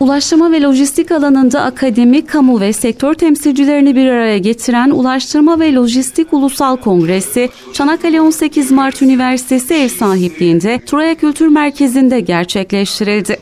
Ulaştırma ve lojistik alanında akademi, kamu ve sektör temsilcilerini bir araya getiren Ulaştırma ve Lojistik Ulusal Kongresi, Çanakkale 18 Mart Üniversitesi ev sahipliğinde Turaya Kültür Merkezi'nde gerçekleştirildi.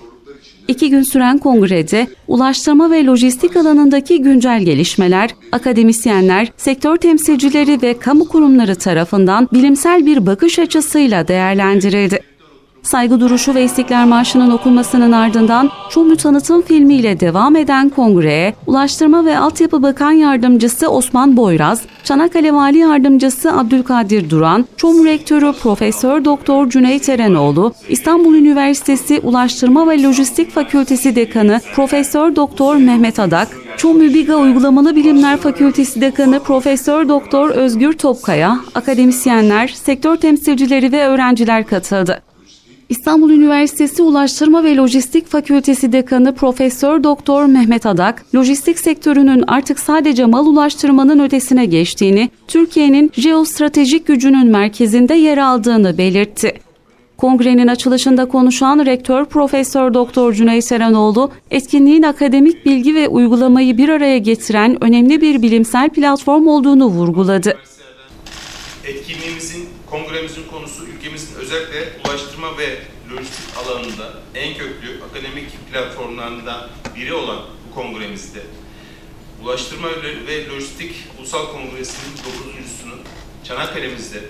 İki gün süren kongrede ulaştırma ve lojistik alanındaki güncel gelişmeler, akademisyenler, sektör temsilcileri ve kamu kurumları tarafından bilimsel bir bakış açısıyla değerlendirildi. Saygı duruşu ve İstiklal Marşı'nın okunmasının ardından Çumlu tanıtım filmiyle devam eden kongreye Ulaştırma ve Altyapı Bakan Yardımcısı Osman Boyraz, Çanakkale Vali Yardımcısı Abdülkadir Duran, Çum Rektörü Profesör Doktor Cüneyt Erenoğlu, İstanbul Üniversitesi Ulaştırma ve Lojistik Fakültesi Dekanı Profesör Doktor Mehmet Adak, Çum Mübiga Uygulamalı Bilimler Fakültesi Dekanı Profesör Doktor Özgür Topkaya, akademisyenler, sektör temsilcileri ve öğrenciler katıldı. İstanbul Üniversitesi Ulaştırma ve Lojistik Fakültesi Dekanı Profesör Doktor Mehmet Adak, lojistik sektörünün artık sadece mal ulaştırmanın ötesine geçtiğini, Türkiye'nin jeostratejik gücünün merkezinde yer aldığını belirtti. Kongrenin açılışında konuşan Rektör Profesör Doktor Cüneyt Seranoğlu, etkinliğin akademik bilgi ve uygulamayı bir araya getiren önemli bir bilimsel platform olduğunu vurguladı. Etkinliğimizin, kongremizin konusu ülkemizin özellikle ulaştırma ve lojistik alanında en köklü akademik platformlarından biri olan bu kongremizde Ulaştırma ve Lojistik Ulusal Kongresi'nin 9.sunu Çanakkale'mizde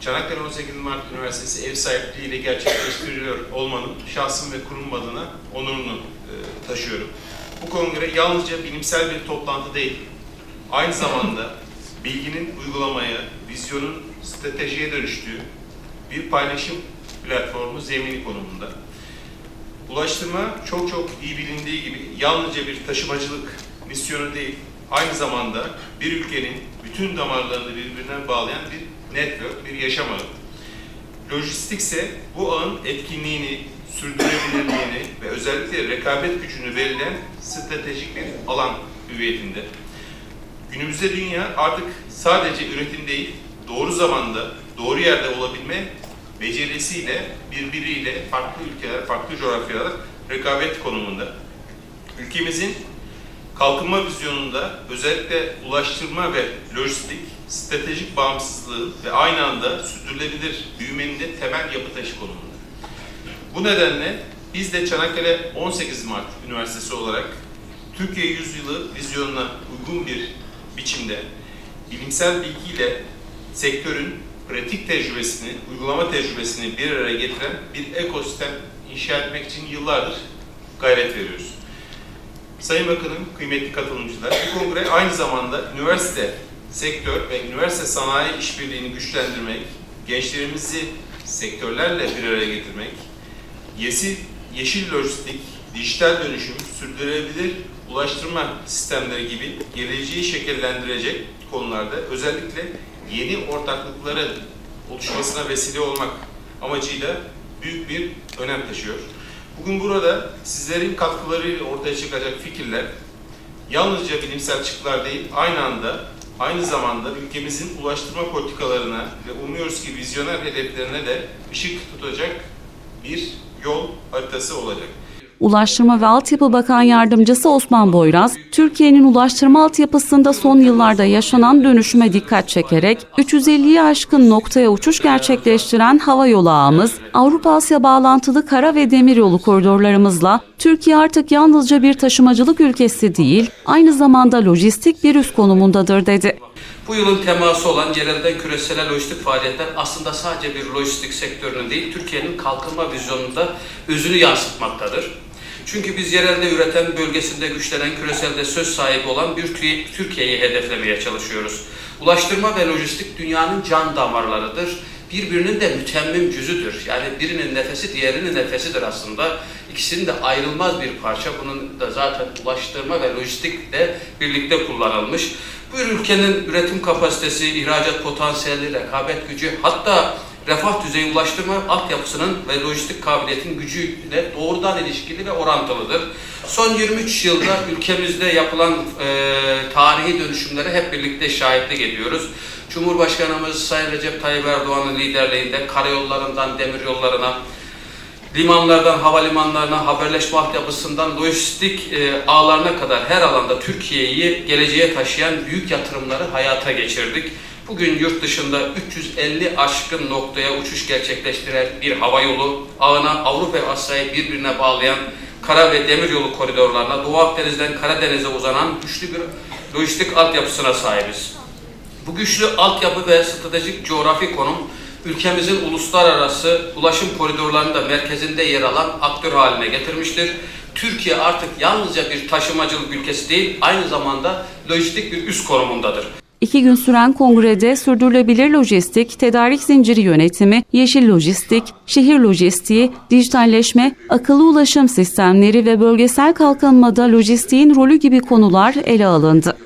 Çanakkale 18 Mart Üniversitesi ev sahipliğiyle gerçekleştiriliyor olmanın şahsım ve kurum adına onurunu e, taşıyorum. Bu kongre yalnızca bilimsel bir toplantı değil, aynı zamanda bilginin uygulamaya, vizyonun stratejiye dönüştüğü bir paylaşım platformu zemini konumunda. Ulaştırma çok çok iyi bilindiği gibi yalnızca bir taşımacılık misyonu değil, aynı zamanda bir ülkenin bütün damarlarını birbirine bağlayan bir network, bir yaşam ağı. Lojistik ise bu ağın etkinliğini, sürdürülebilirliğini ve özellikle rekabet gücünü verilen stratejik bir alan hüviyetinde. Günümüzde dünya artık sadece üretim değil, doğru zamanda, doğru yerde olabilme becerisiyle birbiriyle farklı ülkeler, farklı coğrafyalar rekabet konumunda. Ülkemizin kalkınma vizyonunda özellikle ulaştırma ve lojistik, stratejik bağımsızlığı ve aynı anda sürdürülebilir büyümenin de temel yapı taşı konumunda. Bu nedenle biz de Çanakkale 18 Mart Üniversitesi olarak Türkiye Yüzyılı vizyonuna uygun bir biçimde bilimsel bilgiyle sektörün pratik tecrübesini, uygulama tecrübesini bir araya getiren bir ekosistem inşa etmek için yıllardır gayret veriyoruz. Sayın Bakanım, kıymetli katılımcılar, bu kongre aynı zamanda üniversite, sektör ve üniversite sanayi işbirliğini güçlendirmek, gençlerimizi sektörlerle bir araya getirmek, yeşil, yeşil lojistik, dijital dönüşüm, sürdürülebilir ulaştırma sistemleri gibi geleceği şekillendirecek konularda özellikle yeni ortaklıkların oluşmasına vesile olmak amacıyla büyük bir önem taşıyor. Bugün burada sizlerin katkılarıyla ortaya çıkacak fikirler yalnızca bilimsel çıktılar değil, aynı anda aynı zamanda ülkemizin ulaştırma politikalarına ve umuyoruz ki vizyoner hedeflerine de ışık tutacak bir yol haritası olacak. Ulaştırma ve Altyapı Bakan Yardımcısı Osman Boyraz, Türkiye'nin ulaştırma altyapısında son yıllarda yaşanan dönüşüme dikkat çekerek 350'yi aşkın noktaya uçuş gerçekleştiren hava yolu ağımız, Avrupa-Asya bağlantılı kara ve demiryolu koridorlarımızla Türkiye artık yalnızca bir taşımacılık ülkesi değil, aynı zamanda lojistik bir üs konumundadır dedi. Bu yılın teması olan yerelde küresel lojistik faaliyetler aslında sadece bir lojistik sektörünün değil, Türkiye'nin kalkınma vizyonunda özünü yansıtmaktadır. Çünkü biz yerelde üreten, bölgesinde güçlenen, küreselde söz sahibi olan bir Türkiye'yi hedeflemeye çalışıyoruz. Ulaştırma ve lojistik dünyanın can damarlarıdır. Birbirinin de mütemmim cüzüdür. Yani birinin nefesi diğerinin nefesidir aslında. İkisinin de ayrılmaz bir parça. Bunun da zaten ulaştırma ve lojistik de birlikte kullanılmış. Bu ülkenin üretim kapasitesi, ihracat potansiyeli, rekabet gücü hatta refah düzeyi ulaştırma altyapısının ve lojistik kabiliyetin gücüyle doğrudan ilişkili ve orantılıdır. Son 23 yılda ülkemizde yapılan e, tarihi dönüşümlere hep birlikte şahitlik ediyoruz. Cumhurbaşkanımız Sayın Recep Tayyip Erdoğan'ın liderliğinde karayollarından demiryollarına, limanlardan havalimanlarına, haberleşme altyapısından lojistik e, ağlarına kadar her alanda Türkiye'yi geleceğe taşıyan büyük yatırımları hayata geçirdik. Bugün yurt dışında 350 aşkın noktaya uçuş gerçekleştiren bir hava yolu ağına Avrupa ve Asya'yı birbirine bağlayan kara ve demiryolu koridorlarına Doğu Akdeniz'den Karadeniz'e uzanan güçlü bir lojistik altyapısına sahibiz. Bu güçlü altyapı ve stratejik coğrafi konum ülkemizin uluslararası ulaşım koridorlarının da merkezinde yer alan aktör haline getirmiştir. Türkiye artık yalnızca bir taşımacılık ülkesi değil, aynı zamanda lojistik bir üst konumundadır. İki gün süren kongrede sürdürülebilir lojistik, tedarik zinciri yönetimi, yeşil lojistik, şehir lojistiği, dijitalleşme, akıllı ulaşım sistemleri ve bölgesel kalkınmada lojistiğin rolü gibi konular ele alındı.